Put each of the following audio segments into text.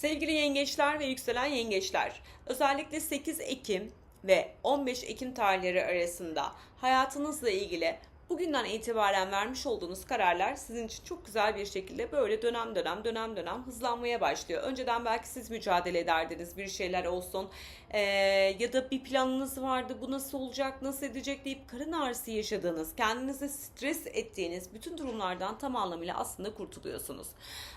Sevgili yengeçler ve yükselen yengeçler, özellikle 8 Ekim ve 15 Ekim tarihleri arasında hayatınızla ilgili bugünden itibaren vermiş olduğunuz kararlar sizin için çok güzel bir şekilde böyle dönem dönem dönem dönem hızlanmaya başlıyor. Önceden belki siz mücadele ederdiniz bir şeyler olsun eee, ya da bir planınız vardı bu nasıl olacak nasıl edecek deyip karın ağrısı yaşadığınız kendinizi stres ettiğiniz bütün durumlardan tam anlamıyla aslında kurtuluyorsunuz.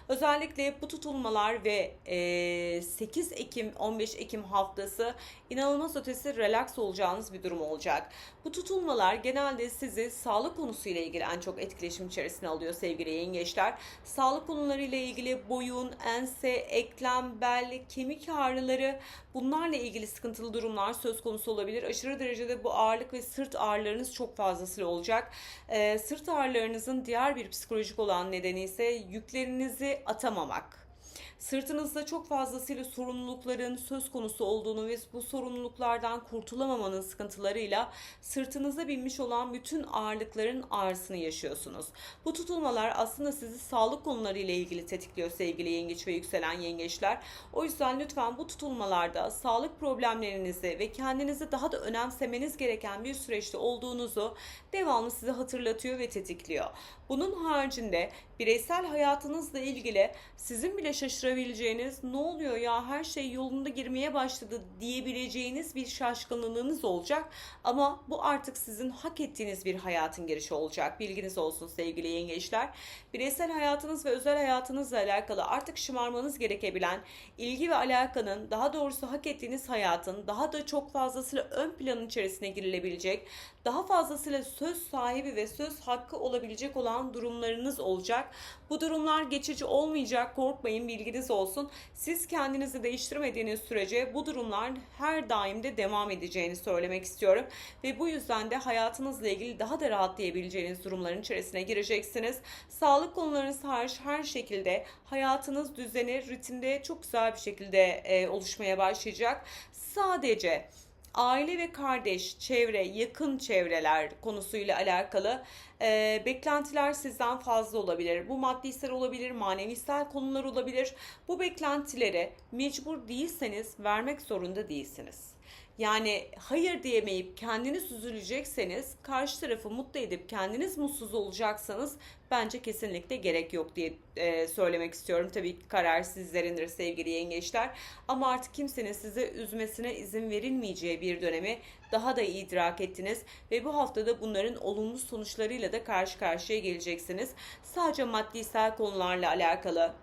Özellikle bu tutulmalar ve eee, 8 Ekim 15 Ekim haftası inanılmaz ötesi relax olacağınız bir durum olacak. Bu tutulmalar genelde sizi sağlık konusuyla ilgili en çok etkileşim içerisine alıyor sevgili yengeçler. Sağlık konularıyla ilgili boyun, ense, eklem, bel, kemik ağrıları bunlarla ilgili sıkıntılı durumlar söz konusu olabilir. Aşırı derecede bu ağırlık ve sırt ağrılarınız çok fazlasıyla olacak. Ee, sırt ağrılarınızın diğer bir psikolojik olan nedeni ise yüklerinizi atamamak. Sırtınızda çok fazlasıyla sorumlulukların söz konusu olduğunu ve bu sorumluluklardan kurtulamamanın sıkıntılarıyla sırtınıza binmiş olan bütün ağırlıkların ağrısını yaşıyorsunuz. Bu tutulmalar aslında sizi sağlık konularıyla ilgili tetikliyor sevgili yengeç ve yükselen yengeçler. O yüzden lütfen bu tutulmalarda sağlık problemlerinizi ve kendinizi daha da önemsemeniz gereken bir süreçte olduğunuzu devamlı size hatırlatıyor ve tetikliyor. Bunun haricinde bireysel hayatınızla ilgili sizin bile şaşırabileceğiniz ne oluyor ya her şey yolunda girmeye başladı diyebileceğiniz bir şaşkınlığınız olacak. Ama bu artık sizin hak ettiğiniz bir hayatın girişi olacak. Bilginiz olsun sevgili yengeçler. Bireysel hayatınız ve özel hayatınızla alakalı artık şımarmanız gerekebilen ilgi ve alakanın daha doğrusu hak ettiğiniz hayatın daha da çok fazlasıyla ön planın içerisine girilebilecek, daha fazlasıyla söz sahibi ve söz hakkı olabilecek olan durumlarınız olacak. Bu durumlar geçici olmayacak. Korkmayın, bilginiz olsun. Siz kendinizi değiştirmediğiniz sürece bu durumlar her daim de devam edeceğini söylemek istiyorum. Ve bu yüzden de hayatınızla ilgili daha da rahatlayabileceğiniz durumların içerisine gireceksiniz. Sağlık konularınız hariç her şekilde hayatınız düzeni, ritimde çok güzel bir şekilde e, oluşmaya başlayacak. Sadece aile ve kardeş, çevre, yakın çevreler konusuyla alakalı e, beklentiler sizden fazla olabilir. Bu maddisel olabilir, manevisel konular olabilir. Bu beklentileri mecbur değilseniz vermek zorunda değilsiniz. Yani hayır diyemeyip kendiniz üzülecekseniz, karşı tarafı mutlu edip kendiniz mutsuz olacaksanız bence kesinlikle gerek yok diye e, söylemek istiyorum. Tabii ki karar sizlerindir sevgili yengeçler. Ama artık kimsenin size üzmesine izin verilmeyeceği bir dönemi daha da iyi idrak ettiniz ve bu haftada bunların olumlu sonuçlarıyla da karşı karşıya geleceksiniz. Sadece maddisel konularla alakalı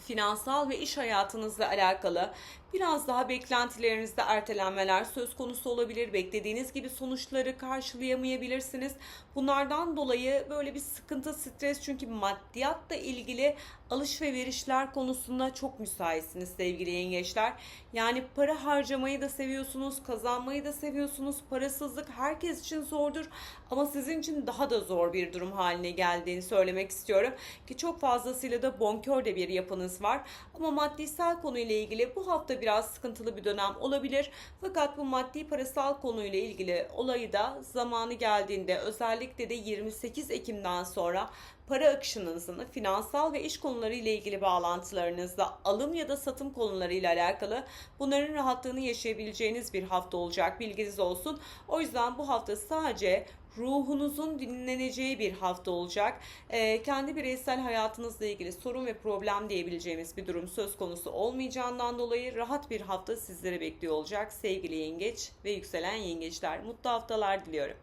finansal ve iş hayatınızla alakalı biraz daha beklentilerinizde ertelenmeler söz konusu olabilir. Beklediğiniz gibi sonuçları karşılayamayabilirsiniz. Bunlardan dolayı böyle bir sıkıntı, stres çünkü maddiyatla ilgili alış ve verişler konusunda çok müsaitsiniz sevgili yengeçler. Yani para harcamayı da seviyorsunuz, kazanmayı da seviyorsunuz. Parasızlık herkes için zordur ama sizin için daha da zor bir durum haline geldiğini söylemek istiyorum. Ki çok fazlasıyla da bonkör de bir yapınız var. Ama maddisel konuyla ilgili bu hafta biraz sıkıntılı bir dönem olabilir. Fakat bu maddi parasal konuyla ilgili olayı da zamanı geldiğinde özellikle de 28 Ekim'den sonra para akışınızın finansal ve iş konuları ile ilgili bağlantılarınızda alım ya da satım konularıyla alakalı bunların rahatlığını yaşayabileceğiniz bir hafta olacak bilginiz olsun. O yüzden bu hafta sadece ruhunuzun dinleneceği bir hafta olacak. Ee, kendi bireysel hayatınızla ilgili sorun ve problem diyebileceğimiz bir durum söz konusu olmayacağından dolayı rahat bir hafta sizleri bekliyor olacak sevgili yengeç ve yükselen yengeçler. Mutlu haftalar diliyorum.